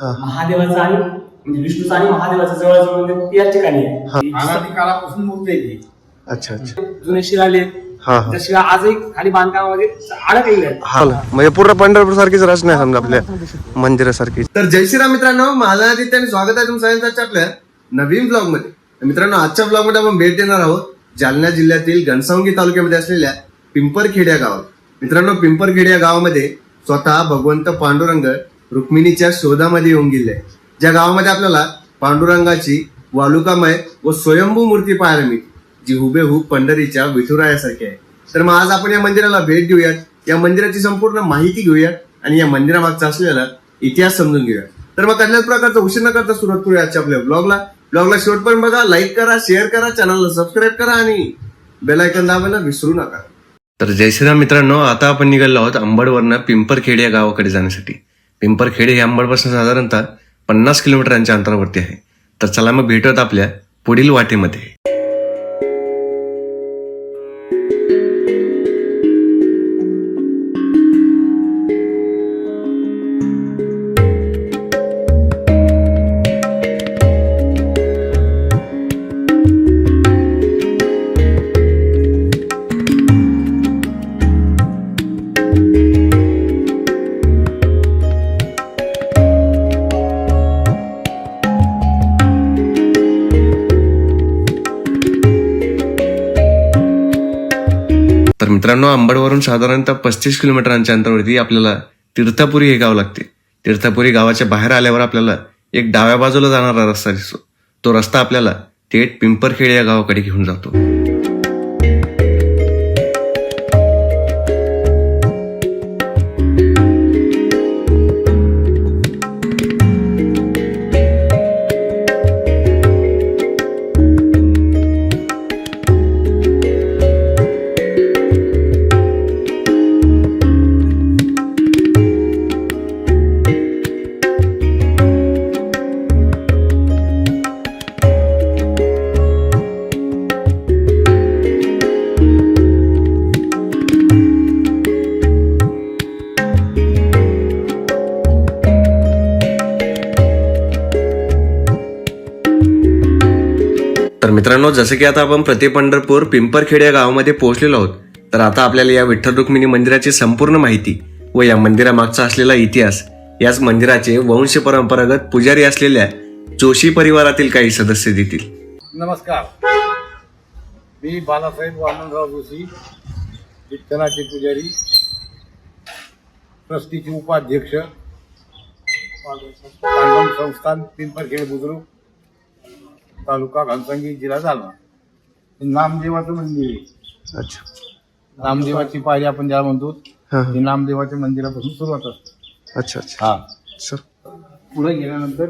हा. महादेवाचं आणि म्हणजे विष्णूचं आणि महादेवाचं जवळजवळ मंदिर याच ठिकाणी आहे. अनादी काळापासून मूर्ती आहे ती. अच्छा अच्छा. जुने हा हा. त्या शिला आजही खाली बांधकामामध्ये अडकलेले आहेत. हा म्हणजे पूर्ण पंढरपूर सारखीच रचना आहे समजा आपल्या मंदिरासारखी. तर जय श्रीराम मित्रांनो मला आणि स्वागत आहे तुमचं सगळ्यांचं आपल्या नवीन ब्लॉगमध्ये तर मित्रांनो आजच्या ब्लॉगमध्ये आपण भेट देणार आहोत जालना जिल्ह्यातील घनसावंगी तालुक्यामध्ये असलेल्या पिंपरखेड या गावात. मित्रांनो पिंपरखेड या गावामध्ये स्वतः भगवंत पांडुरंग रुक्मिणीच्या शोधामध्ये येऊन गेले. ज्या गावामध्ये आपल्याला पांडुरंगाची वालुकामय व स्वयंभू मूर्ती पाहायला मिळते जी हुबेहूब पंढरीच्या विठुरायासारखी आहे. तर मग आज आपण या मंदिराला भेट देऊयात. या मंदिराची संपूर्ण माहिती घेऊयात आणि या मंदिरामागचा असलेला इतिहास समजून घेऊया तर मग कसल्याच प्रकारचा उशीर न करता सुरुवात करूया आजच्या आपल्या ब्लॉगला ब्लॉगला शेवटपर्यंत बघा लाईक करा शेअर करा चॅनलला सबस्क्राईब करा आणि बेलायकन दाबायला विसरू नका. तर जय श्रीराम मित्रांनो आता आपण निघालो आहोत अंबडवरनं पिंपरखेड या गावाकडे जाण्यासाठी. पिंपरखेड हे अंबडपासून साधारणतः पन्नास किलोमीटरांच्या अंतरावरती आहे. तर चला मग भेटत आपल्या पुढील वाटेमध्ये. मित्रांनो अंबडवरून साधारणतः पस्तीस किलोमीटरांच्या अंतरावरती आपल्याला तीर्थापुरी हे गाव लागते. तीर्थापुरी गावाच्या बाहेर आल्यावर आपल्याला एक डाव्या बाजूला जाणारा रस्ता दिसतो. तो रस्ता आपल्याला थेट पिंपरखेड या गावाकडे घेऊन जातो. तर मित्रांनो जसं की आता आपण प्रति पंढरपूर पिंपरखेड या गावामध्ये पोहोचलेलो आहोत तर आता आपल्याला या विठ्ठल रुक्मिणी मंदिराची संपूर्ण माहिती व या मंदिरामागचा असलेला इतिहास याच मंदिराचे वंश परंपरागत पुजारी असलेल्या जोशी परिवारातील काही सदस्य देतील. नमस्कार. मी बालासाहेब वामनराव जोशी विठ्ठलाचे पुजारी ट्रस्टीचे उपाध्यक्ष संस्थान पिंपरखेड बुद्रुक तालुका घनसंगी जिल्हा हे नामदेवाचं मंदिर आहे. अच्छा. नामदेवाची पायरी आपण ज्याला म्हणतो हा हे. नामदेवाच्या मंदिरापासून सुरुवात असते. अच्छा अच्छा. हा. सर. पुढे गेल्यानंतर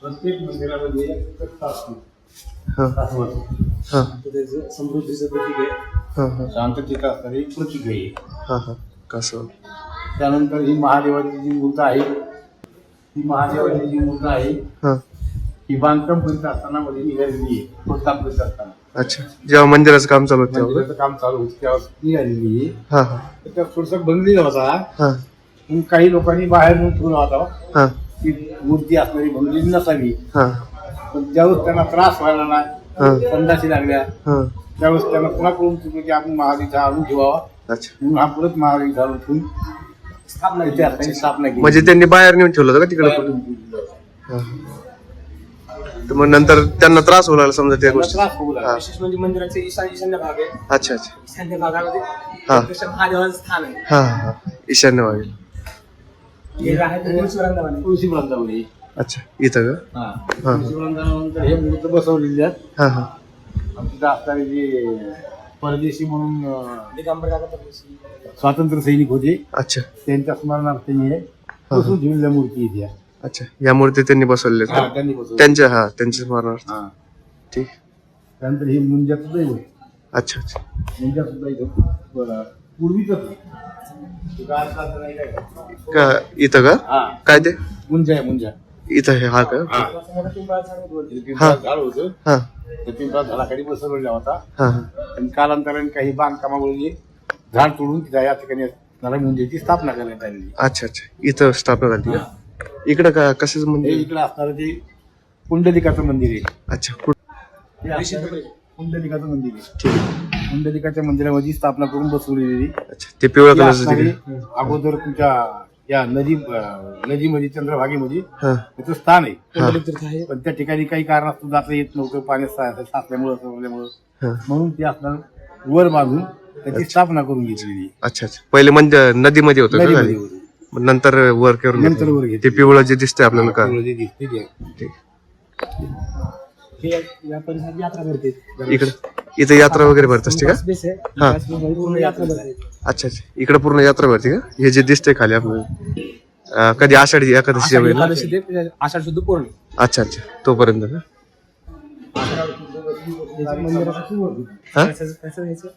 प्रत्येक मंदिरामध्ये एक कट्टा असतो हा. दाखवतो. हा. त्याचं समृद्धीचं प्रतीक आहे. हा हा. शांततेचा असणारी एक प्रतीक आहे. हा हा. कसं? त्यानंतर ही महादेवाची जी मूर्त आहे ही महादेवाची जी मूर्त आहे. हा. ही बांधकाम करीत असताना मध्ये निघालेली आहे. खोदकाम करीत असताना. अच्छा. जेव्हा मंदिराचं काम चालू होतं तेव्हा? मंदिराचं काम चालू होतं तेव्हा निघालेली आहे. हा हा. तर त्या थोडसा बनलेला होता. हा. मग काही लोकांनी बाहेर ठेवला होता. हा. ती मूर्ती असणारी बनलेली नसावी. हा. पण ज्यावेळेस त्यांना त्रास व्हायला हा. नाही संडासी लागल्या हा. त्यावेळेस त्यांना पुन्हा करून चुकलं की आपण महादेवीचा आणून ठेवावा. अच्छा. म्हणून हा परत महादेवीचा आणून ठेवून स्थापना इथे असताना स्थापना केली. म्हणजे त्यांनी बाहेर नेऊन ठेवलं होतं का तिकडे. हा. तर मग नंतर त्यांना त्रास होऊ लागला समजा त्या त्यांना गोष्टी त्रास होऊ लागला. हा. विशेष म्हणजे मंदिराचे ईशान्य ईशान्य भाग आहे अच्छा अच्छा. ईशान्य भागामध्ये हा. महादेवाचं स्थान आहे. हा हा. हा ईशान्य वागेल हे आहे ते तुळशी वृंदावन आहे. तुळशी वृंदावनी अच्छा. इथं का? हा. हा. तुळशी वृंदावनानंतर हे मूर्त बसवलेली आहेत. हा हा. जे परदेशी म्हणून. स्वातंत्र्य सैनिक होते. अच्छा. त्यांच्या स्मरणार्थ हे बसून ठेवलेल्या मूर्ती आहेत या. अच्छा. या मूर्ती त्यांनी बसवलेल्या हा, आहेत? त्यांनी. त्यांच्या हा त्यांच्या स्मरणार्थ. हा. ठीक. त्यानंतर हे मुंजाचं दैवत अच्छा अच्छा. मुंजा सुद्धा इथं बरं, पूर्वीच का इथं का? हा. काय ते? मुंजा आहे मुंजा इथं हे हा का? हा. झाड. हे. होतं हा त्या पिंपळा झाडाखाली बसवलेला होता हा. आणि कालांतराने काही बांधकामामुळे झाड तोडून तिथं या ठिकाणी नारायण मंदिराची स्थापना करण्यात आलेली अच्छा अच्छा. इथं स्थापना झाली का? इकडं का कशाचं हे मंदिर? इकडे असणारं ते पुंडलिकाचं मंदिर आहे. अच्छा कुठं हे असणारं पुंडलिकाचं मंदिर आहे. ठीक आहे. पुंडलिकाच्या मंदिरामध्ये स्थापना करून बसवलेली अच्छा ते पिवळ्या कलरचं असणारी अगोदर तुमच्या या नदी नदीमध्ये चंद्रभागेमध्ये हा. त्याचं स्थान आहे. पण त्या ठिकाणी काही कारणास्तव जाता येत नव्हतं. पाण्यात साचल्यामुळं असल्यामुळं म्हणून ते असणार वर बांधून त्याची स्थापना करून घेतलेली. अच्छा अच्छा. पहिले मंदिर नदीमध्ये होतं नंतर वर करून नंतर. वर. ते पिवळं जे दिसतंय आपल्याला का? दिसते. हे इकडं. इथं यात्रा वगैरे भरत असते का? हा. पूर्ण अच्छा अच्छा. इकडे पूर्ण यात्रा भरते का? हे जे दिसतंय खाली आपल्याला. कधी आषाढी एकादशी आषाढी शुद्ध पौर्णिमा. अच्छा अच्छा. तोपर्यंत का?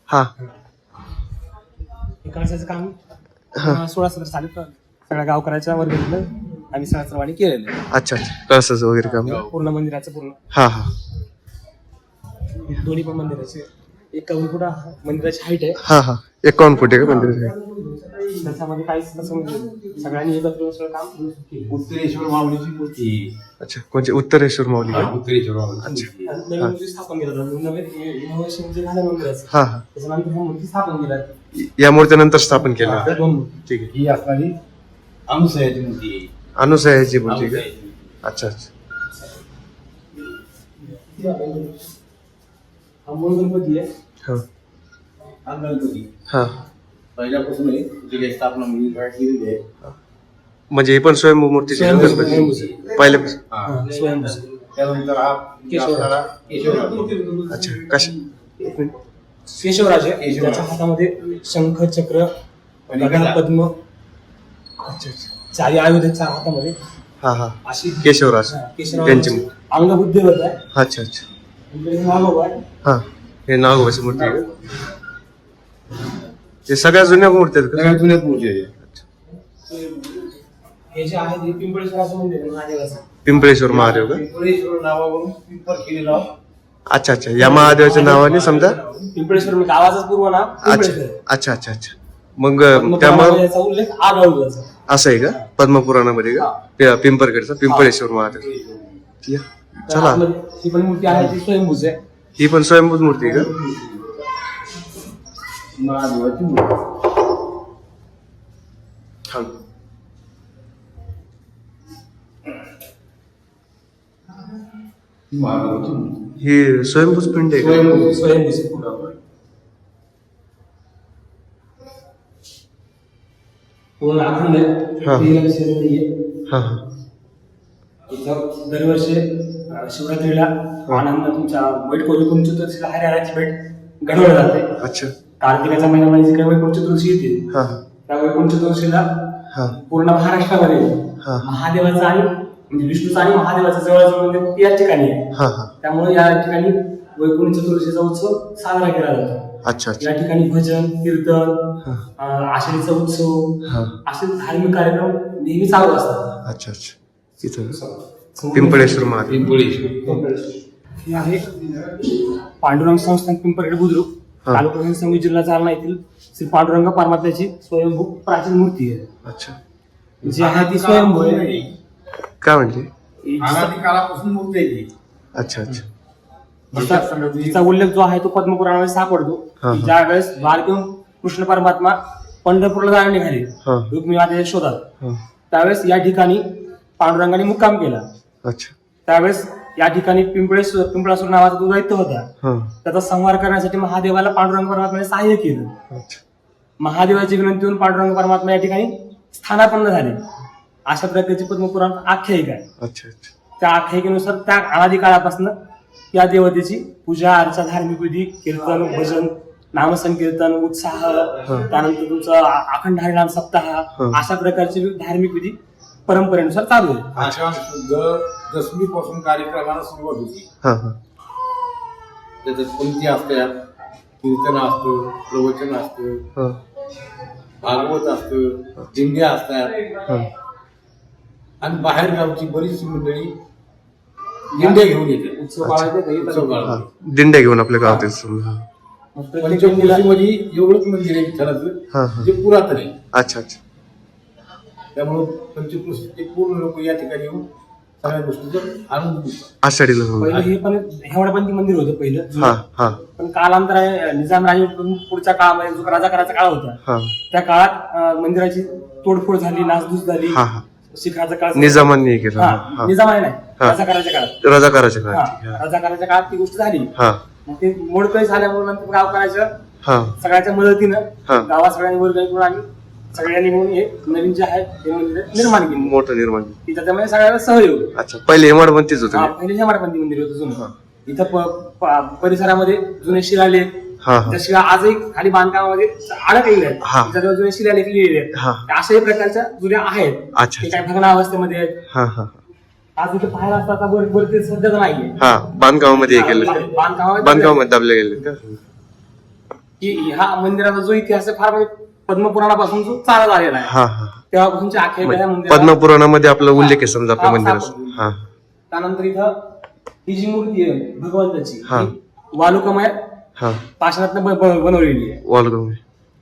हा? काम सोळा सतरा साली सगळ्या गावकऱ्याच्या वर घेतलं. आम्ही सहस्रवाणी केलेलं. अच्छा अच्छा. कळसाचं वगैरे काम. पूर्ण मंदिराचं पूर्ण. हा हा. दोन्ही पण मंदिराचे. एकावन्न फुट मंदिराची हाईट आहे. हा हा. एकावन्न फुट आहे का मंदिर त्याच्यामध्ये काहीच तसं म्हणजे. सगळ्यांनी एकत्र येऊन सगळं काम केलं. उत्तरेश्वर माऊलीची मूर्ती. अच्छा कोणते उत्तरेश्वर माऊली का? उत्तरेश्वर माऊली नवीन मूर्ती स्थापन केलं. नवीन इनोव्हेशन झालं मंदिराचं हा हा. त्याच्यानंतर ह्या मूर्ती स्थापन केल्या या मूर्तीनंतर स्थापन केलं. त्या दोन मूर्ती. ठीक आहे. ही असणारी अनुसयाची मूर्ती आहे. अनुसयाची मूर्ती का? अनुसयाची. अच्छा अच्छा. हा मूळ गणपती आहे. हा. हा गणपती हा. पहिल्यापासून आहे स्थापना म्हणजे केलेली आहे. म्हणजे ही पण स्वयंभू मूर्तीची आहे का स्वयंभू, गणपती. पहिल्यापासून. हा. हा, स्वयंभू त्यानंतर हा केशवराज. असणारा केशवराज. अच्छा कशा? केशवराज आहे. केशवराज. त्याच्या हातामध्ये शंख चक्र आणि गदा. गदा. पद्म अच्छा अच्छा. चारी हातामध्ये. हा हा. अशी केशवराज. हा, केशवराज. त्यांची मूर्ती. अंगबुद्धी आहे. अच्छा अच्छा. हा हे नागोबाची मूर्ती आहे का? ते सगळ्या जुन्या मूर्ती आहेत का? सगळ्यात जुन्यात मूर्ती आहे हे जे आहे ते पिंपळेश्वराचं मंदिर आहे महादेवाचं. पिंपळेश्वर महादेव का? पिंपळेश्वर नावावरून पिंपर केलेला अच्छा अच्छा. या महादेवाच्या नावाने समजा? पिंपळेश्वर म्हणजे गावाचाच पूर्व नाव अच्छा पिंपळेश्वर. अच्छा अच्छा अच्छा मग मग त्यामुळे उल्लेख आगाऊचा असं आहे का? पद्मपुराणामध्ये का? पि- पिंपरगडचा पिंपळेश्वर महादेव. आहे. चला ही पण मूर्ती आहे ती स्वयंभूच आहे ही पण स्वयंभूत मूर्ती आहे का महादेवाची मूर्ती हा. ही महादेवाची मूर्ती ही स्वयंभूत पिंड आहे का स्वयंभू. स्वयंभूच आहे पूर्ण. पूर्ण अखंड आहे हा. नाहीये. हा हा इथं दरवर्षी अं, शिवरात्रीला आनंद तुमच्या वैट वैकुंठ चतुर्थीला हरिहराची भेट घडवली जाते. अच्छा. कार्तिकाच्या महिन्यामध्ये जी काही वैकुंठ चतुर्थी येते हा. त्या वैकुंठ चतुर्थीला हा. पूर्ण महाराष्ट्रामध्ये हा. महादेवाचं आणि म्हणजे विष्णूचं आणि महादेवाचं जवळजवळ मंदिर फक्त याच ठिकाणी आहे. हा हा. त्यामुळे या ठिकाणी वैकुंठ चतुर्थीचा उत्सव साजरा केला जातो. अच्छा अच्छा. या ठिकाणी भजन कीर्तन हा. अं, आषाढीचा उत्सव हा. असे धार्मिक कार्यक्रम नेहमी चालू असतात. अच्छा अच्छा. इथं. पिंपळेश्वर महादेव. पिंपळेश्वर. हे आहे पांडुरंग संस्थान पिंपरगड बुद्रुक. तालुका जिल्हा जालना येथील श्री पांडुरंग परमात्म्याची स्वयंभू प्राचीन मूर्ती आहे. अच्छा. जी आहे ती स्वयंभू आहे. काय काळापासून मूर्ती आहे. अच्छा अच्छा. जिचा उल्लेख जो आहे तो पद्मपुराणामध्ये सापडतो. ज्या वेळेस द्वारकेहून कृष्ण परमात्मा पंढरपूरला जायला निघाले रुक्मिणी मातेच्या शोधात त्यावेळेस या ठिकाणी पांडुरंगाने मुक्काम केला. अच्छा. त्यावेळेस या ठिकाणी पिंपळेश्वर पिंपळासूर नावाचा जो दैत्य होता हा. त्याचा संहार करण्यासाठी महादेवाला पांडुरंग परमात्म्याने सहाय्य केलं. महादेवाची विनंतीवरून पांडुरंग परमात्मा या ठिकाणी स्थानापन्न झाले. अशा प्रकारची पद्मपुराण आख्यायिका आहे. त्या आख्यायिकेनुसार त्या अनादी काळापासून या देवतेची पूजा अर्चा धार्मिक विधी कीर्तन भजन नामसंकीर्तन उत्साह त्यानंतर तुमचं अखंड हरिनाम सप्ताह. अशा प्रकारचे धार्मिक विधी परंपरेनुसार चालू आहे. दर दशमीपासून कार्यक्रमाला सुरुवात होती. हा हा. त्याच्यात पंक्ती असतात कीर्तन असतं प्रवचन असतं हा. भागवत असतं दिंड्या असतात. हा. आणि बाहेर गावची बरीचशी मंडळी दिंड्या घेऊन येते उत्सव पाळायचे ते उत्सव इथं- हा. पाळतात. दिंड्या घेऊन आपल्या गावात येतात. समजा हा. एवढंच मंदिर आहे विठ्ठलाचं हा हा. जे पुरातन आहे. अच्छा अच्छा. त्यामुळं पंचकृषीचे पूर्ण लोक या ठिकाणी येऊन सगळ्या गोष्टीचा आनंद घेतात. आषाढीला पहिलं हे पण हेवडापंथी मंदिर होतं पहिलं. हा पण कालांतराने निजाम राजे पुढच्या काळामध्ये जो राजाकाराचा काळ होता हा. त्या काळात अं, मंदिराची तोडफोड झाली नासधूस झाली. हा हा. शिखराचा काळ निजामांनी हे केलं. हा हा. निजामाने नाही हा. राजाकाराच्या काळात. रजाकाराच्या हा काळात ती गोष्ट झाली. हा. मग ते मोडकळी झाल्यामुळे नंतर गाव करायचं. हा. सगळ्याच्या मदतीनं हा. गावात सगळ्यांनी वर्ग करून आम्ही सगळ्यांनी मिळून हे नवीन जे आहे ते मंदिर निर्माण केले. मोठं निर्माण केलं. की त्याच्यामध्ये सगळ्याला सहयोग. अच्छा पहिले हेमाड पण तीच हा, होते पहिले हेमाडपंथी मंदिर होतं जुनं. इथं प- प- परिसरामध्ये जुने शिलालेख हा हा. त्याशिवाय आजही खाली बांधकामामध्ये अडकलेले आहेत. हा. त्याच्यावर जुने शिलालेख लिहिलेले हा. आहेत अशाही प्रकारच्या जुन्या आहेत. अच्छा ते काही भग्नावस्थेमध्ये आहेत. हा हा. आज इथे पाहायला असता आता वर वरती सध्या तर नाहीये. हा बांधकामामध्ये हे केलं बांधकामामध्ये बांधकामामध्ये दाबले गेले का? की ह्या मंदिराचा जो इतिहास आहे फार म्हणजे पद्मपुराणापासून जो चालत आलेला आहे. हा हा. तेव्हापासूनची आख्यायिका या मंदिराला पद्मपुराणामध्ये आपला उल्लेख आहे समजा आपल्या हा, मंदिराचा. हा. त्यानंतर इथं ही जी मूर्ती आहे भगवंताची हा. वालुकमय हा. पाषाणातनं ब- ब- बनवलेली आहे. वालगम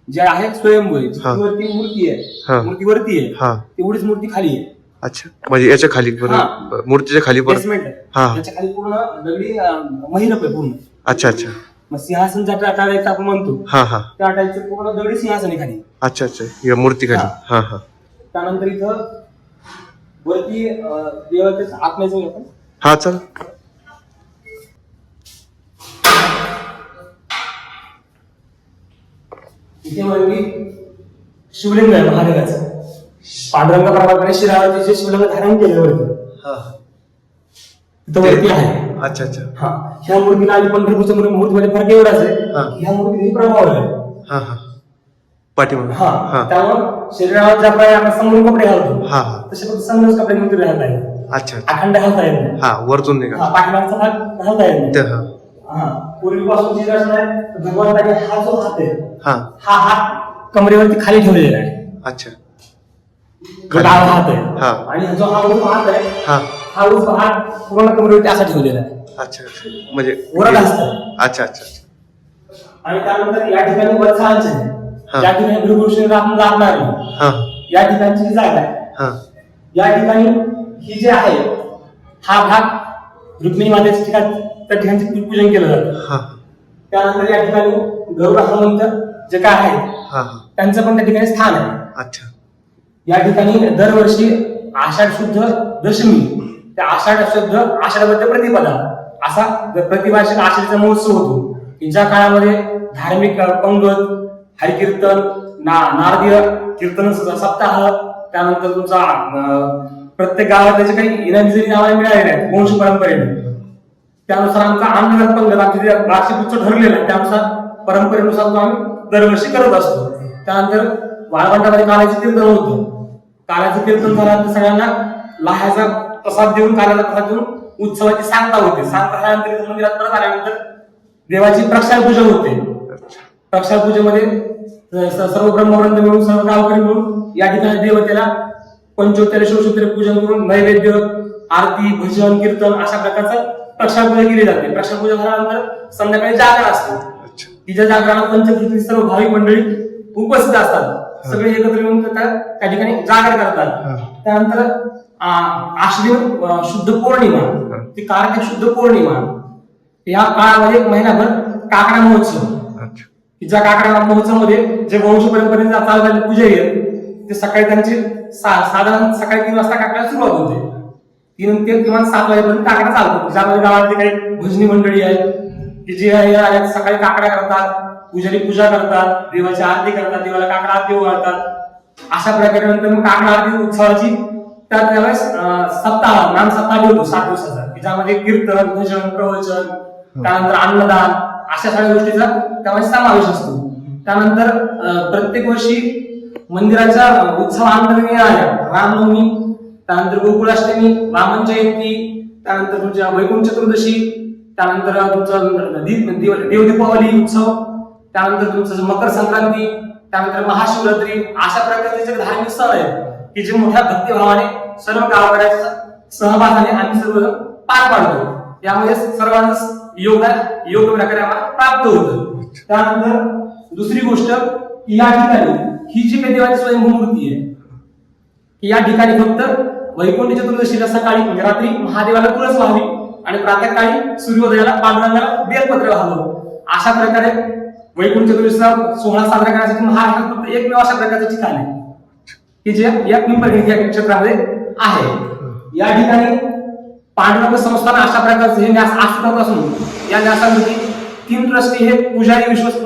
जी आहे स्वयंभू आहे हा. वरती मूर्ती हा. आहे. मूर्ती वरती आहे. हा. तेवढीच मूर्ती खाली आहे. अच्छा. म्हणजे याच्या खाली पण हा. मूर्तीच्या खाली पण बेसमेंट आहे. हा. त्याच्याखाली पूर्ण दगडी अं, महिरप आहे पूर्ण. अच्छा अच्छा. मग सिंहासन ज्या टाळायचं आपण म्हणतो. हा हा. त्या टाळायचं पूर्ण दगडी सिंहासन आहे खाली अच्छा अच्छा. या मूर्ती खाली हा हा. त्यानंतर इथं वरती अं, देवाच्या आत्म्याचं आपण हा चल. इथे म्हणजे शिवलिंग आहे महादेवाचं. पांडुरंग प्रभाकरने शिरावरती जे शिवलिंग धारण केलं वरती तिथं वरती आहे. अच्छा अच्छा. हा. ह्या मूर्तीला आणि पंढरपूरच्या मूर्ती मूर्तीमध्ये फरक एवढाच आहे. हा. ह्या मूर्तीने प्रभाव आहे. हा हा. पाठीमागे. हा. त्यामुळे शरीरावर ज्याप्रमाणे आपण समोरून कपडे घालतो हा हा. तसे फक्त समोरच कपडे घालता अच्छा अखंड घालता नाही. हा वरतून निघा. हा, पाठीमागचा भाग घालता ते हा. पूर्वीपासून जी रचना आहे भगवंताने हा जो हात आहे हा. हा हात कमरेवरती खाली ठेवलेला आहे. अच्छा. डावा हात आहे. हा. आणि जो हा हात आहे हा. हा उजवा हात पूर्ण कमरेवरती असा ठेवलेला आहे. अच्छा अच्छा. म्हणजे वरद असतं. अच्छा अच्छा अच्छा. आणि त्यानंतर या ठिकाणी वत्सांचे हा. ज्या ठिकाणी भृगुष्ण आपण जाणार नाही. हा. या ठिकाणची जी जागा आहे हा. या ठिकाणी ही जी आहे हा भाग रुक्मिणी मातेच्या ठिकाण त्या ठिकाणी पूजन केलं जातं. हा. त्यानंतर या ठिकाणी गरुड हनुमंत जे काय आहेत हा हा. त्यांचं पण त्या ठिकाणी स्थान आहे. अच्छा. या ठिकाणी दरवर्षी आषाढ शुद्ध दशमी त्या आषाढ शुद्ध आषाढबद्ध प्रतिपदा. असा प्रतिभाषण आषाढीचा महोत्सव होतो. की काळामध्ये धार्मिक पंगत हरिकीर्तन ना नारदीय कीर्तन सप्ताह त्यानंतर तुमचा प्रत्येक गावात त्याचे काही इनामी नावाने मिळालेले आहेत वंश परंपरेने. त्यानुसार आमचा अंधगत पंगत आमचे जे वार्षिक उत्सव ठरलेला आहे त्यानुसार परंपरेनुसार तो आम्ही दरवर्षी करत असतो. त्यानंतर वाळवंटामध्ये कालाचे कीर्तन होतं. कालाचं कीर्तन झाल्यानंतर सगळ्यांना लाह्याचा प्रसाद देऊन काल्याचा प्रसाद देऊन उत्सवाची सांगता होते. सांगता झाल्यानंतर इथं मंदिरात परत आल्यानंतर देवाची प्रक्षाल पूजा होते प्रक्षाल पूजेमध्ये सर्व ब्रह्मवृंद मिळून सर्व गावकरी मिळून या ठिकाणी देवतेला पंचोत्तर शिवशोत्तर पूजन करून नैवेद्य आरती भजन कीर्तन अशा प्रकारचं प्रक्षाल पूजा केली जाते. प्रक्षाल पूजा झाल्यानंतर संध्याकाळी जागर असते. तिच्या जागरणात पंचकृती सर्व भाविक मंडळी उपस्थित असतात. सगळे एकत्र येऊन त्या त्या ठिकाणी जागर करतात. त्यानंतर आ, आश्विन अ, शुद्ध पौर्णिमा ती कार्तिक शुद्ध पौर्णिमा. या काळामध्ये एक महिनाभर काकडा महोत्सव. ज्या काकडा महोत्सवामध्ये जे वंश परंपरेने चाललेले पुजारी आहेत ते सकाळी त्यांची साधारण सकाळी तीन वाजता काकड्याला सुरुवात होते. तीन ते किमान सात वाजेपर्यंत काकडा चालतो. ज्यामध्ये गावातली काही भजनी मंडळी आहेत की जे आहे- आहेत सकाळी काकड्या करतात पुजारी पूजा करतात देवाची आरती करतात देवाला काकडा आरती ओवाळतात अशा प्रकारे नंतर मग काकडा आरती उत्सवाची त्यावेळेस सप्ताह नाम सप्ताह होतो सात दिवसाचा की ज्यामध्ये कीर्तन भजन प्रवचन त्यानंतर अन्नदान अशा सगळ्या गोष्टीचा त्यामध्ये समावेश असतो. त्यानंतर प्रत्येक वर्षी मंदिराच्या उत्सवांतर्गत येणाऱ्या रामनवमी त्यानंतर गोकुळाष्टमी वामन जयंती त्यानंतर तुमच्या वैकुंठ चतुर्दशी त्यानंतर तुमचं दीप देव- देवदीपावली उत्सव त्यानंतर तुमचं मकर संक्रांती त्यानंतर महाशिवरात्री अशा प्रकारचे जे धार्मिक सण आहेत की जे मोठ्या भक्तिभावाने सर्व गावकऱ्याच्या सहभागाने आम्ही सर्वजण पार पाडतो. त्यामुळे सर्वांचं योगदान योग्य प्रकारे आम्हाला प्राप्त होतं. त्यानंतर दुसरी गोष्ट या ठिकाणी ही जी काही देवाची स्वयंभू मूर्ती आहे या ठिकाणी फक्त वैकुंठ चतुर्दशीला सकाळी म्हणजे रात्री महादेवाला तुळस व्हावी आणि प्रातःकाळी सूर्योदयाला पांडुरंगाला बेलपत्र व्हावं. अशा प्रकारे वैकुंठ चतुर्दशीचा सोहळा साजरा करण्यासाठी महाराष्ट्रात फक्त एकमेव अशा प्रकारचं ठिकाण आहे. की जे या पिंपळगिरी या क्षेत्रामध्ये आहे. या ठिकाणी पांडुरंग संस्थान अशा प्रकारचं हे न्यास आस्था असून या न्यासामध्ये तीन ट्रस्टी हे पुजारी विश्वस्त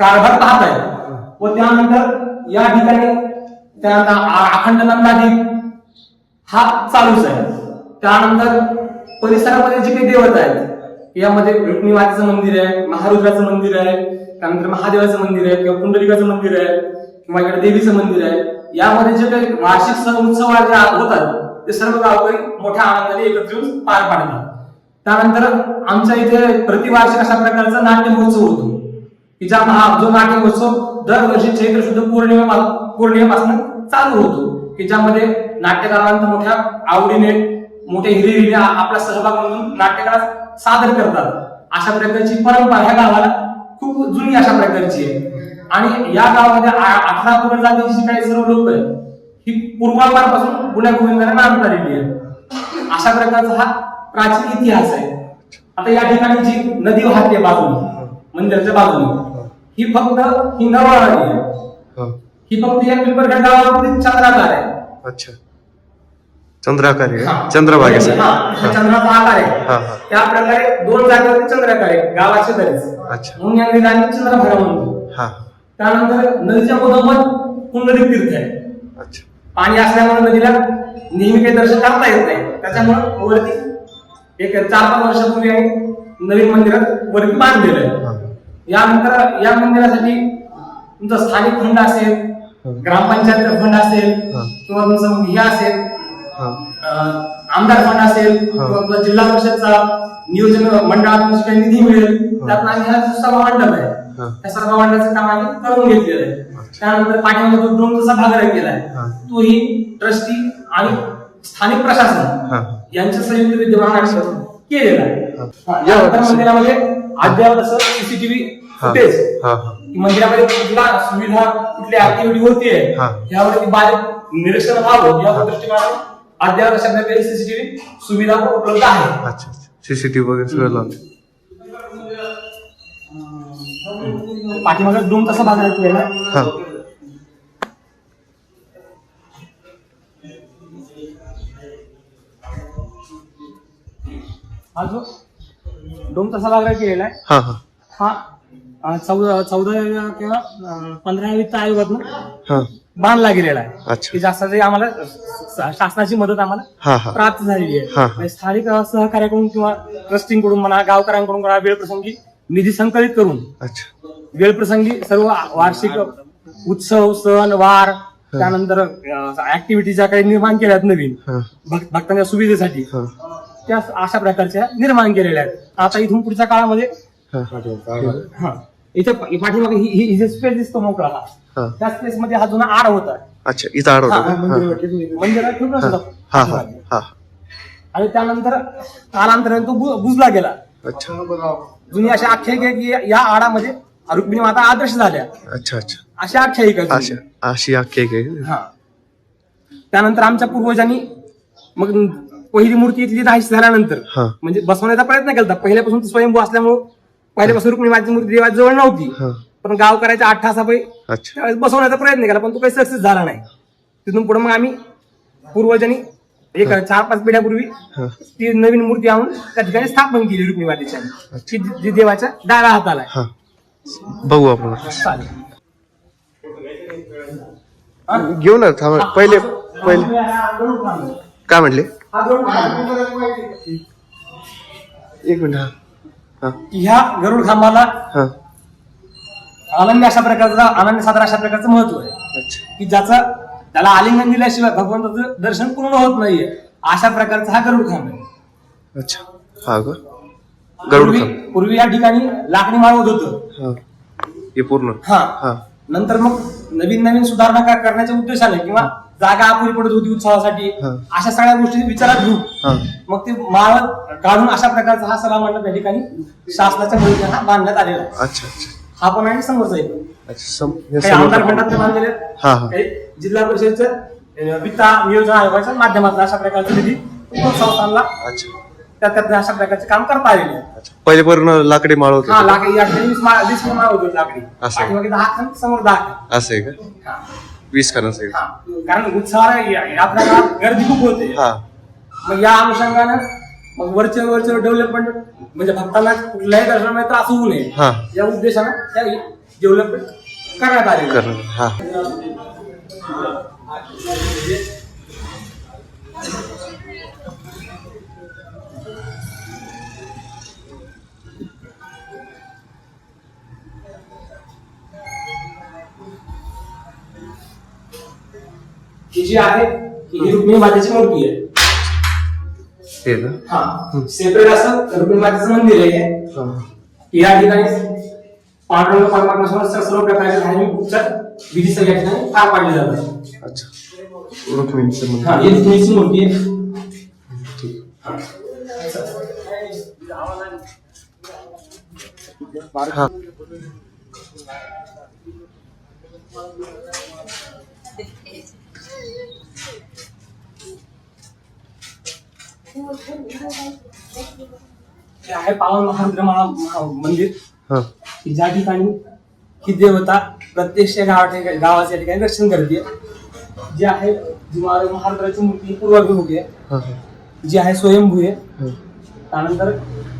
कारभार पाहत आहेत. व त्यानंतर या ठिकाणी त्यानंतर अखंड नंदादीप हा चालूच आहे. त्यानंतर परिसरामध्ये जे काही देवता आहेत यामध्ये रुक्मिणी मातेचं मंदिर आहे महारुद्राचं मंदिर आहे त्यानंतर महादेवाचं मंदिर आहे किंवा पुंडलिकाचं मंदिर आहे किंवा इकडे देवीचं मंदिर आहे. यामध्ये जे काही वार्षिक सण उत्सव जे होतात ते सर्व गावकरी मोठ्या आनंदाने एकत्र येऊन पार पाडतात. त्यानंतर आमच्या इथे प्रतिवार्षिक अशा प्रकारचा नाट्य महोत्सव होतो. की ज्या महा जो नाट्य महोत्सव दरवर्षी चैत्र शुद्ध पौर्णिमा पौर्णिमेपासून चालू होतो. की ज्यामध्ये नाट्यकारांना मोठ्या आवडीने मोठे हिरे हिरे आपला सहभाग म्हणून नाट्यकार सादर करतात. अशा प्रकारची परंपरा ह्या गावाला खूप जुनी अशा प्रकारची आहे. आणि या गावामध्ये अठरा कुमार जातीची काही सर्व लोक ही पूर्वापारपासून गुन्ह्या गोविंदाने मानत आलेली आहे अशा प्रकारचा हा प्राचीन इतिहास आहे. आता या ठिकाणी जी नदी वाहते बाजूने मंदिराच्या बाजूने ही फक्त ही नवा नदी आहे. हा. फक्त या पिंपरगड गावामध्ये चंद्राकार आहे. अच्छा. चंद्राकार आहे इथे चंद्राचा आकार आहे. त्या प्रकारे दोन जागेवरती चंद्राकार आहे गावाचे तरीच. अच्छा. म्हणून या आम्ही चंद्रभागा म्हणतो. हा. त्यानंतर नदीच्या मधोमध पुंडलिक तीर्थ आहे. अच्छा. पाणी असल्यामुळे नदीला नेहमी काही दर्शन करता येत नाही. त्याच्यामुळे वरती एक चार पाच वर्षापूर्वी आम्ही नवीन मंदिरात वरती बांधलेलं आहे. यानंतर या मंदिरासाठी तुमचा स्थानिक फंड असेल ग्रामपंचायत फंड असेल. किंवा तुमचं हे असेल हा. अं, आमदार फंड असेल. किंवा आपला जिल्हा परिषदचा नियोजन मंडळातून जी काही निधी मिळेल त्यातून आम्ही हा सभा मंडप आहे. त्या सभा मंडळाचं काम आम्ही करून घेतलेलं आहे. त्यानंतर पाठीमागे जो ड्रोनचा भाग केलाय हा. तोही ट्रस्टी आणि स्थानिक प्रशासन हा. यांच्या संयुक्त विद्यमानाने केलेला आहे. मंदिरामध्ये अद्यावत असं सीसीटीव्ही फुटेज हा हा. की मंदिरामध्ये कुठला सुविधा कुठली ऍक्टिव्हिटी होतीये. यावरती बारीक निरीक्षण व्हावं. या दृष्टिकोनाने अद्याप अशा प्रकारे सीसीटीव्ही सुविधा उपलब्ध आहे. अच्छा सीसीटीव्ही वगैरे सगळं पाठीमागे दोन तास भाग हा. हा जो दोन तासा भाग केलेला आहे. हा हा. हा चौदा चौदा किंवा पंधरा वित्त आयोगातून हा. बांधला गेलेला आहे. अच्छा. की जास्त जे आम्हाला स- शासनाची मदत आम्हाला हा प्राप्त झालेली आहे. हा, हा. आणि स्थानिक सहकार्याकडून किंवा ट्रस्टिंगकडून म्हणा गावकऱ्यांकडून म्हणा वेळप्रसंगी निधी संकलित करून अच्छा. वेळप्रसंगी सर्व वार्षिक उत्सव सण वार त्यानंतर ऍक्टिव्हिटी ज्या काही निर्माण केल्या आहेत नवीन भक्त- भक्तांच्या सुविधेसाठी त्या अशा प्रकारच्या निर्माण केलेल्या आहेत. आता इथून पुढच्या काळामध्ये हा. इथे प- पाठीमागे ही- ही- ही जे स्पेस दिसतो मोकळा. हा. हा त्या स्पेस मध्ये हा जुना आड होता. अच्छा इथं आड होतं हा, का? हा. मंदिरात ठेवला हा. होता हा हा हा. आणि त्यानंतर कालांतराने तो बु- बुजला गेला. अच्छा. जुनी अशा आख्यायिका आहे की या आडामध्ये रुक्मिणी माता आदर्श झाल्या. अच्छा अच्छा. अशा आख्यायिका अशी. अशी आख्या आहे. हा. त्यानंतर आमच्या पूर्वजांनी मग पहिली मूर्ती इथली नाहीशी झाल्यानंतर हा. म्हणजे बसवण्याचा प्रयत्न केला पहिल्यापासून ती स्वयंभू असल्यामुळं पहिल्यापासून रुक्मिणी मातेची मूर्ती देवाजवळ नव्हती. हा. पण गाव करायचा आठ तासापै अच्छा. त्यावेळेस बसवण्याचा प्रयत्न केला पण तो काही सक्सेस झाला नाही. तिथून पुढे मग आम्ही पूर्वजांनी एक चार पाच पिढ्यापूर्वी हा. ती नवीन मूर्ती आणून त्या ठिकाणी स्थापन केली रुक्मिणी मातेची. जी जी देवाच्या डाव्या हाताला आहे. हा. बघू आपण. घेऊ ना थांबा. पहिले पहिले काय म्हणले एक मिनिट हा. हा. ह्या गरुड खांबाला हा. अनन्य अशा प्रकारचा अनन्य साधार अशा प्रकारचं महत्त्व आहे. अच्छा. की ज्याचं त्याला आलिंगन दिल्याशिवाय भगवंताचं दर्शन पूर्ण होत नाहीये. अशा प्रकारचा हा गरुड खांब आहे. अच्छा. हा का गरुड पूर्वी पूर्वी या ठिकाणी लाकडी माळवत होतं हा. हे पूर्ण. हा. हा. नंतर मग नवीन नवीन सुधारणा का- करण्याच्या उद्देशाने किंवा जागा अपुरी पडत होती उत्सवासाठी हा. अशा सगळ्या गोष्टी विचारात घेऊ हा. मग ते माळ काढून अशा प्रकारचा हा सभा मंडप या ठिकाणी शासनाच्या मदतीने हा बांधण्यात आलेला आहे. अच्छा अच्छा. हा पण आहे समोरचा एक. अच्छा सम हे काही आमदार समोर- बांधलेले आहेत. हा हा. काही जिल्हा परिषदचं अं, वित्त नियोजन आयोगाच्या माध्यमातून अशा प्रकारचे निधी संस्थांना अच्छा. त्या त्यात अशा प्रकारचे काम करता आलेले. अच्छा. पहिले पूर्ण लाकडी माळ होते. हा लाकडी या ठिकाणी वीस माळ वीस माळ होती लाकडी. असं. पाठीमागे दहा खण समोर दहा असं आहे का? हा. वीस खान हा. कारण उत्सवाला या- या गर्दी खूप होते. हा. मग या अनुषंगानं मग वरचे वरचे डेव्हलपमेंट म्हणजे भक्तांना कुठल्याही दर्शनामध्ये त्रास होऊ नये. हा. या उद्देशानं त्या डेव्हलपमेंट करण्यात आले हा. ही जी आहे ही रुक्मिणी मातेची मूर्ती आहे. हे ना हा. सेपरेट असं रुक्मिणी मातेचं मंदिर आहे. हे. या ठिकाणी पांडुरंग परमात्मा सर्व प्रकारचे धार्मिक उपचार विधी सगळ्या ठिकाणी पार पाडले जातात. अच्छा. रुक्मिणीचं मंदिर. हा ही रुक्मिणीची मूर्ती आहे. ठीक. हा. हे आहे पावन महारुद्र महा महा- मंदिर. हा. की ज्या ठिकाणी ही देवता प्रत्यक्ष गावाच्या गावाच्या ठिकाणी दर्शन करते. जी आहे जी महा- महारुद्राची मूर्ती पूर्वाभिमुखी आहे. जी आहे स्वयंभू आहे. त्यानंतर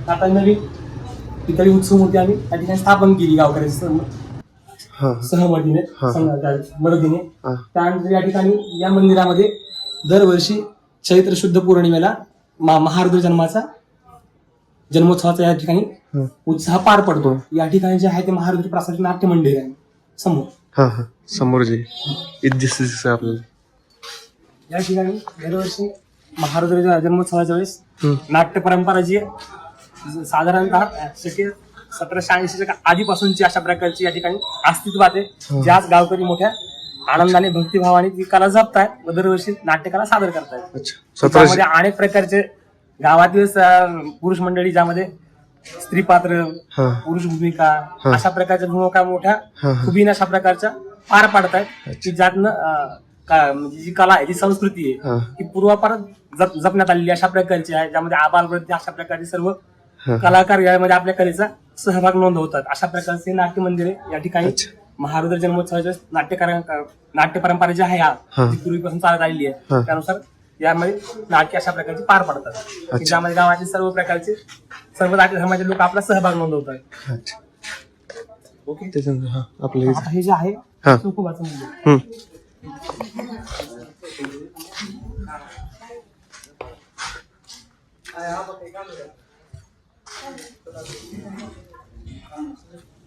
आता नवीन पितळी उत्सव मूर्ती आम्ही त्या ठिकाणी स्थापन केली गावकऱ्यांच्या सह- हा. सहमतीने मदतीने. त्यानंतर या ठिकाणी या मंदिरामध्ये दरवर्षी चैत्र शुद्ध पौर्णिमेला मा- महारुद्र जन्माचा जन्मोत्सवाचा या ठिकाणी हा. उत्साह पार पडतो. या ठिकाणी जे आहे ते महारुद्र प्रसाद नाट्य मंदिर आहे. समोर. हा हा. समोर जे इथं दिसतं दिसतं आपल्याला. या ठिकाणी दरवर्षी महारुद्र ज- जन्मोत्सवाच्या वेळेस. नाट्य परंपरा जी आहे साधारणतः शके सतराशे ऐंशीच्या आधीपासूनची अशा प्रकारची या ठिकाणी अस्तित्वात आहे. ज्याच गावकरी मोठ्या आनंदाने भक्तिभावाने ती कला जपतायत व दरवर्षी नाट्यकला सादर करतायत अच्छा सतराशे त्यामध्ये अनेक प्रकारचे गावातील स- पुरुष मंडळी ज्यामध्ये स्त्री पात्र हा पुरुष भूमिका हा. अशा प्रकारच्या भूमिका मोठ्या हा, हा. खुबीन अशा प्रकारच्या पार पाडतायत की ज्यातनं अं, का- म्हणजे जी कला आहे जी संस्कृती आहे हा ती पूर्वापार जप- जपण्यात आलेली अशा प्रकारची आहे ज्यामध्ये आबालवृत्ती अशा प्रकारचे सर्व हा. कलाकार यामध्ये आपल्या कलेचा सहभाग नोंदवतात अशा प्रकारचे नाट्य मंदिरे या ठिकाणी अच्छा. महारुद्र जन्मोत्सवाच्या नाट्यकार नाट्य परंपरा जी आहे हा. हा. ती पूर्वीपासून चालत आलेली हा. आहे त्यानुसार यामध्ये नाट्य अशा प्रकारचे पार पडतात. की ज्यामध्ये गावातील सर्व प्रकारचे सर्व नाट्य धर्माचे लोक आपला सहभाग नोंदवतात. अच्छा. ओके? त्याच्यानंतर हा आपलं आता हे जे आहे हा. चोखोबाचं मंदिर. हम्म.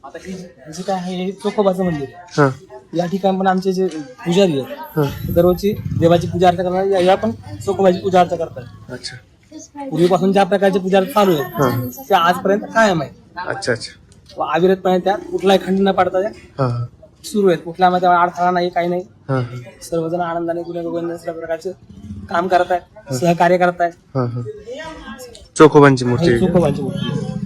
आता हे हे जे काय आहे हे चोखोबाचं मंदिर आहे. हा. या ठिकाणी पण आमचे जे पुजारी आहेत हा. दररोजची देवाची पूजा अर्चा करतात या- या पण चोखोबाची पूजा अर्चा करतात. अच्छा. पूर्वीपासून ज्या प्रकारची पूजा चालू आहे हा. त्या आजपर्यंत कायम आहे अच्छा अच्छा. व अविरतपणे त्या कुठलाही खंड न पाडता त्या हा हा. सुरू आहेत. कुठल्यामध्ये अडथळा नाही काही नाही. हा सर्वजण आनंदाने गुन्हे गोविंद असल्या प्रकारचे काम करत आहेत सहकार्य करत आहेत हा हा. चोखोबांची मूर्ती? चोखोबाची मूर्ती.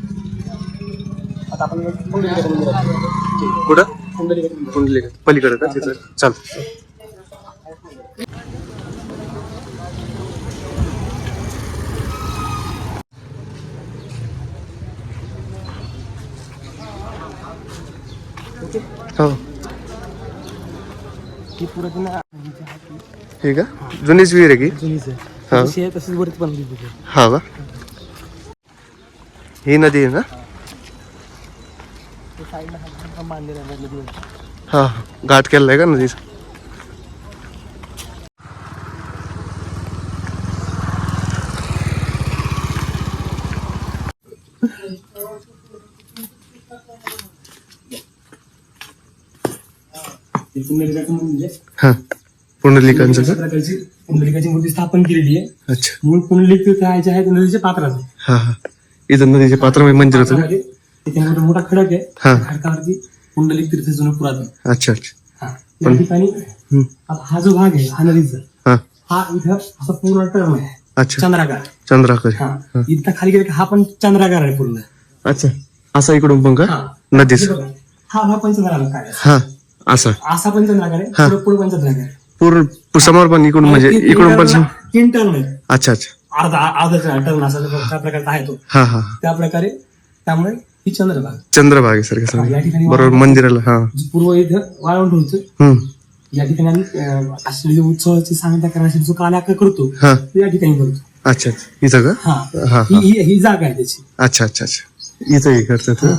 आता आपण पुंडलिका मंदिरात जाऊ. कुठं? पुंडलिका मंदिर. कुंडली पलीकडे का? तिथं. चाल. हो. ही हे का? जुनीच विहीर आहे की? जुनीच आहे. हा. तशी आहे, तशीच वरती पण हा का? ही नदी आहे ना साईडला बांधलेला आहे नदीवर. हा हा घाट केलाय का नदीचा? हे पुंडलिकाचं आहे. हा का? प्रकारची पुंडलिकाची मूर्ती स्थापन केलेली आहे. अच्छा. मूळ पुंडलिक काय जे आहे? ते नदीच्या पात्रात आहे. हा हा. इथं नदीच्या पात्रामध्ये मंदिर होतं का तिथे मोठा खडक आहे. हा. खडकावरती पुंडलिक तीर्थ जुनं पुरातन. अच्छा अच्छा. हा. या ठिकाणी हम्म. आता हा जो भाग आहे हा नदीचा हा. हा इथं असा पूर्ण टर्म आहे. अच्छा. चंद्राकार. चंद्राकर. हा. इथं खाली गेलं की हा पण चंद्राकार आहे पूर्ण. अच्छा. असा इकडून पण का? हा. नदीच. हे बघा, हा भाग पण चंद्राकार आहे? हा. असा. असा पण चंद्राकार आहे. पुढे पुढे पण चंद्राकार आहे पूर्ण समोर पण इकडून म्हणजे इकडून पण तीन टर्न आहे अच्छा अच्छा. अर्धा अर्धा टर्न असा जो त्या प्रकारचा आहे तो. हा हा. त्या प्रकारे त्यामुळे ही चंद्रभाग. चंद्रभागेसारखं हा, या ठिकाणी बरोबर मंदिराला हा. जी पूर्व इथं वाळवंट होतं. हम्म. या ठिकाणी आम्ही उत्सवाची सांगता करण्यासाठी जो कालाका करतो हा. तो या ठिकाणी करतो अच्छा इथं का? हा. हा ही. ही- ही जागा आहे त्याची. अच्छा अच्छा अच्छा. इथं हे करतात हा.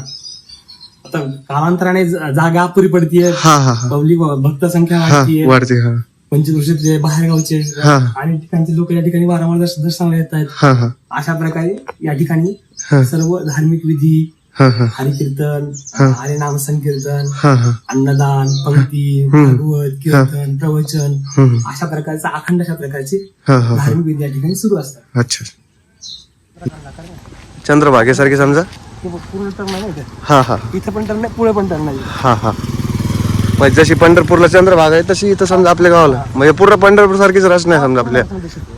आता कालांतराने ज- जागा अपुरी पडतीये. हा हा हा. पब्लिक भक्त संख्या हा वाढतीये. वाढते हा. पंचकृषीतले बाहेरगावचे. हा. आणि ठिकाणचे लोक या ठिकाणी वारंवार दर्श- दर्शनाला येत आहेत हा हा. अशा प्रकारे या ठिकाणी हा. सर्व धार्मिक विधी हरिकीर्तन हा. हरिनाम संकीर्तन हा हा. अन्नदान पंक्ती. भागवत कीर्तन प्रवचन हम्म. अशा प्रकारचा अखंड अशा प्रकारचे हा हा हा. धार्मिक विधी या ठिकाणी सुरू असतात. अच्छा. चंद्रभागेसारखे समजा? बघ, पूर्ण टर्न नाही इथे. हा हा. इथं पण टर्न नाही पुढे पण टर्न नाही. हा हा. म्हणजे जशी पंढरपूरला चंद्रभागा आहे तशी इथं समजा आपल्या गावाला. म्हणजे पूर्ण पंढरपूर सारखीच रचना आहे समजा आपल्या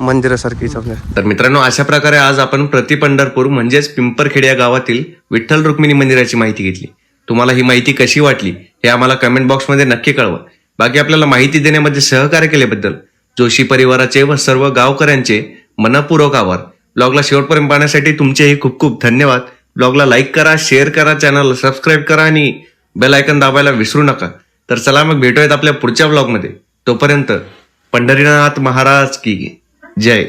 मंदिरासारखी समजा तर मित्रांनो अशा प्रकारे आज आपण प्रति पंढरपूर म्हणजेच पिंपरखेड या गावातील विठ्ठल रुक्मिणी मंदिराची माहिती घेतली. तुम्हाला ही माहिती कशी वाटली हे आम्हाला कमेंट बॉक्समध्ये नक्की कळवा. बाकी आपल्याला माहिती देण्यामध्ये सहकार्य केल्याबद्दल जोशी परिवाराचे व सर्व गावकऱ्यांचे मनपूर्वक आभार. ब्लॉगला शेवटपर्यंत पाहण्यासाठी तुमचेही खूप खूप धन्यवाद. ब्लॉगला लाईक करा शेअर करा चॅनलला सबस्क्राईब करा आणि बेल आयकन दाबायला विसरू नका. तर चला मग भेटूयात आपल्या पुढच्या ब्लॉगमध्ये. तोपर्यंत पंढरीनाथ महाराज की जय.